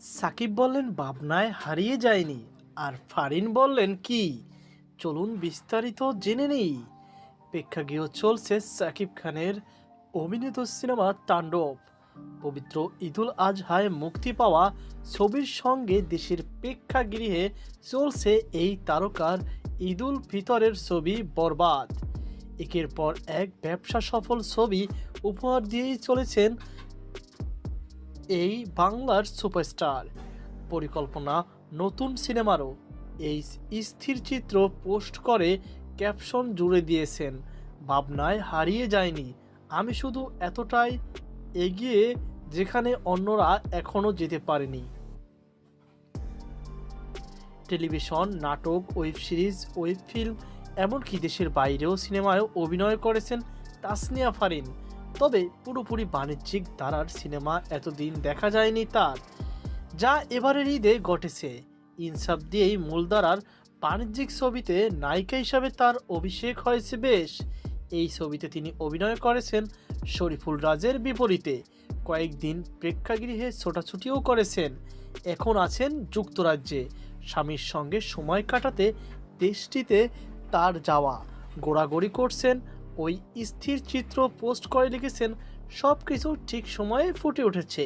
সাকিব বললেন, ভাবনায় হারিয়ে যায়নি। আর ফারিন বললেন, কি? চলুন বিস্তারিত জেনে নেই। প্রেক্ষাগৃহ চলছে সাকিব খানের অভিনীত সিনেমা তাণ্ডব। পবিত্র ঈদুল আজহায় মুক্তি পাওয়া ছবির সঙ্গে দেশের প্রেক্ষাগৃহে চলছে এই তারকার ঈদুল ফিতরের ছবি বরবাদ। একের পর এক ব্যবসা সফল ছবি উপহার দিয়েই চলেছেন এই বাংলার সুপারস্টার। পরিকল্পনা, নতুন সিনেমারও এই স্থির চিত্র পোস্ট করে ক্যাপশন জুড়ে দিয়েছেন। ভাবনায় হারিয়ে যায়নি। আমি শুধু এতটাই এগিয়ে যেখানে অন্যরা এখনও যেতে পারেনি। টেলিভিশন, নাটক, ওয়েব সিরিজ, ওয়েব ফিল্ম, এমনকি দেশের বাইরেও সিনেমায় অভিনয় করেছেন তাসনিয়া ফারিন। তবে পুরোপুরি বাণিজ্যিক ধারার সিনেমা এতদিন দেখা যায়নি তার, যা এবারের ঈদে ঘটেছে। ইনসাফ দিয়েই মূলধারার বাণিজ্যিক ছবিতে নায়িকা হিসাবে তার অভিষেক হয়েছে বেশ। এই ছবিতে তিনি অভিনয় করেছেন শরীফুল রাজের বিপরীতে। কয়েকদিন প্রেক্ষাগৃহে ছোটাছুটিও করেছেন। এখন আছেন যুক্তরাজ্যে। স্বামীর সঙ্গে সময় কাটাতে দেশটিতে তার যাওয়া। গোড়াগড়ি করছেন ওই স্থির চিত্র পোস্ট করে লিখেছেন সব কিছু ঠিক সময়ে ফুটে উঠেছে।